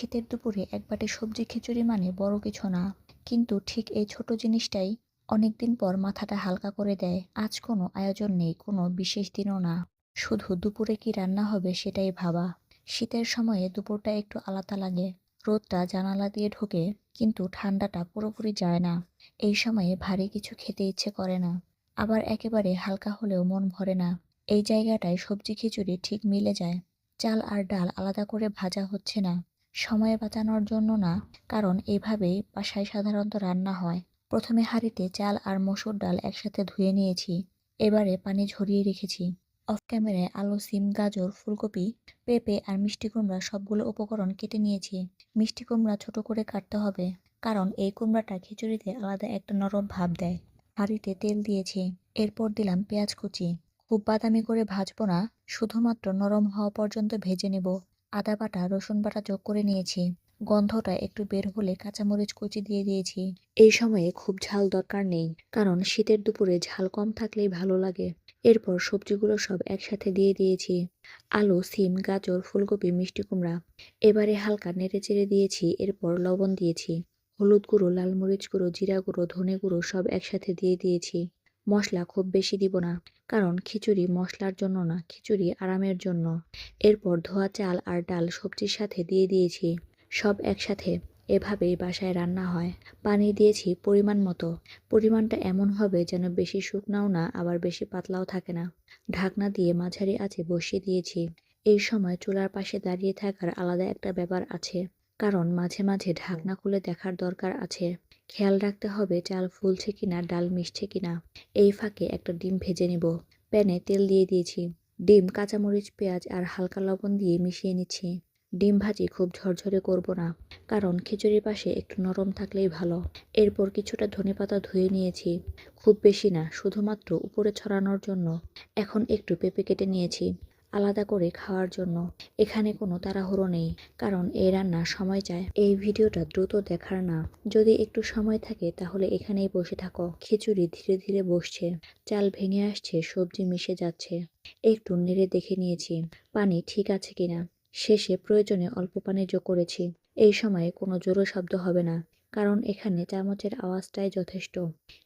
শীতের দুপুরে এক বাটি সবজি খিচুড়ি মানে বড় কিছু না। কিন্তু ঠিক এই ছোট জিনিসটাই অনেকদিন পর মাথাটা হালকা করে দেয়। আজ কোনো আয়োজন নেই, কোনো বিশেষ দিনও না। শুধু দুপুরে কি রান্না হবে সেটাই ভাবা। শীতের সময়ে দুপুরটা একটু আলাদা লাগে। রোদটা জানালা দিয়ে ঢোকে, কিন্তু ঠান্ডাটা পুরোপুরি যায় না। এই সময়ে ভারী কিছু খেতে ইচ্ছে করে না। আবার একেবারে হালকা হলেও মন ভরে না। এই জায়গাটায় সবজি খিচুড়ি ঠিক মিলে যায়। চাল আর ডাল আলাদা করে ভাজা হচ্ছে না। সময় বাঁচানোর জন্য না, কারণ এইভাবেই বাসায় সাধারণত রান্না হয়। প্রথমে হাঁড়িতে চাল আর মসুর ডাল একসাথে ধুয়ে নিয়েছি, এবারে পানি ঝরিয়ে রেখেছি। অফ ক্যামেরায় আলু, সিম, গাজর, ফুলকপি, পেঁপে আর মিষ্টি কুমড়া সবগুলো উপকরণ কেটে নিয়েছি। মিষ্টি কুমড়া ছোট করে কাটতে হবে, কারণ এই কুমড়াটা খিচুড়িতে আলাদা একটা নরম ভাব দেয়। হাঁড়িতে তেল দিয়েছি, এরপর দিলাম পেঁয়াজ কুচি। খুব বাদামি করে ভাজবো না, শুধুমাত্র নরম হওয়া পর্যন্ত ভেজে নেব। আদা বাটা, রসুন বাটা যোগ করে নিয়েছি। গন্ধটা একটু বের হলে কাঁচামরিচ কুচি দিয়ে দিয়েছি। এই সময়ে খুব ঝাল দরকার নেই, কারণ শীতের দুপুরে ঝাল কম থাকলেই ভালো লাগে। এরপর সবজিগুলো সব একসাথে দিয়ে দিয়েছি। আলু, সিম, গাজর, ফুলকপি, মিষ্টি কুমড়া। এবারে হালকা নেড়ে চেড়ে দিয়েছি, এরপর লবণ দিয়েছি। হলুদ গুঁড়ো, লাল মরিচ গুঁড়ো, জিরা গুঁড়ো, ধনে গুঁড়ো সব একসাথে দিয়ে দিয়েছি। মশলা খুব বেশি দিব না, কারণ খিচুড়ি মশলার জন্য না, খিচুড়ি আরামের জন্য। এরপর ধোয়া চাল আর ডাল সবজির সাথে দিয়ে দিয়েছি। সব একসাথে এভাবেই বাসায় রান্না হয়। পানি দিয়েছি পরিমাণ মতো। পরিমাণটা এমন হবে যেন বেশি শুকনাও না, আবার বেশি পাতলাও থাকে না। ঢাকনা দিয়ে মাঝারি আছে বসিয়ে দিয়েছি। এই সময় চুলার পাশে দাঁড়িয়ে থাকার আলাদা একটা ব্যাপার আছে, কারণ মাঝে মাঝে ঢাকনা খুলে দেখার দরকার আছে। খেয়াল রাখতে হবে চাল ফুলছে কিনা, ডাল মিশছে কিনা। এই ফাঁকে একটা ডিম ভেজে নিব। প্যানে তেল দিয়ে দিয়েছি। ডিম, কাঁচামরিচ, পেঁয়াজ আর হালকা লবণ দিয়ে মিশিয়ে নিচ্ছি। ডিম ভাজি খুব ঝরঝরে করব না, কারণ খিচুড়ির পাশে একটু নরম থাকলেই ভালো। এরপর কিছুটা ধনেপাতা ধুয়ে নিয়েছি। খুব বেশি না, শুধুমাত্র উপরে ছড়ানোর জন্য। এখন একটু পেঁপে কেটে নিয়েছি। আলাদা করে খাওয়ার জন্য। এখানে কোনো তাড়াহুড়ো নেই, কারণ এই রান্না সময় চায়। এই ভিডিওটা দ্রুত দেখার না। যদি একটু সময় থাকে, তাহলে এখানেই বসে থাকো। খিচুড়ি ধীরে ধীরে বসছে। চাল ভেঙে আসছে, সবজি মিশে যাচ্ছে। একটু নেড়ে দেখে নিয়েছি। পানি ঠিক আছে কিনা? শেষে প্রয়োজনে অল্প পানি যোগ করেছি। এই সময়ে কোনো জোরো শব্দ হবে না। কারণ এখানে চামচের আওয়াজটাই যথেষ্ট।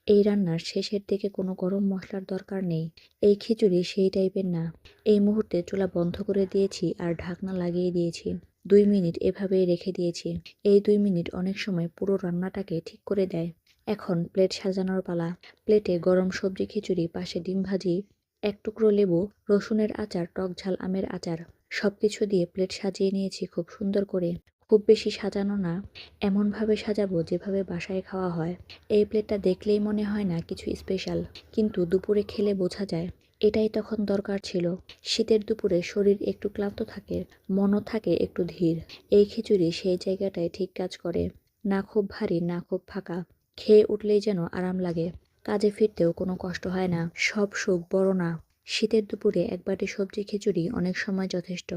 এই রান্নার শেষের দিকে কোনো গরম মশলার দরকার নেই। এই খিচুড়ি সেই টাইপের না। এই মুহূর্তে চুলা বন্ধ করে দিয়েছি আর ঢাকনা লাগিয়ে দিয়েছি। দুই মিনিট এভাবেই রেখে দিয়েছি। এই দুই মিনিট অনেক সময় পুরো রান্নাটাকে ঠিক করে দেয়। এখন প্লেট সাজানোর পালা। প্লেটে গরম সবজি খিচুড়ি, পাশে ডিম ভাজি, এক টুকরো লেবু, রসুনের আচার, টক ঝাল, আমের আচার। সব কিছু দিয়ে প্লেট সাজিয়ে নিয়েছি খুব সুন্দর করে। খুব বেশি সাজানো না, এমনভাবে সাজাবো যেভাবে বাসায় খাওয়া হয়। এই প্লেটটা দেখলেই মনে হয় না কিছু স্পেশাল, কিন্তু দুপুরে খেলে বোঝা যায়, এটাই তখন দরকার ছিল। শীতের দুপুরে শরীর একটু ক্লান্ত থাকে, মনও থাকে একটু ধীর। এই খিচুড়ি সেই জায়গাটায় ঠিক কাজ করে, না খুব ভারী, না খুব ফাঁকা। খেয়ে উঠলেই যেন আরাম লাগে, কাজে ফিরতেও কোনো কষ্ট হয় না, সব সুখ বড় না। শীতের দুপুরে এক বাটি সবজি খিচুড়ি অনেক সময় যথেষ্ট।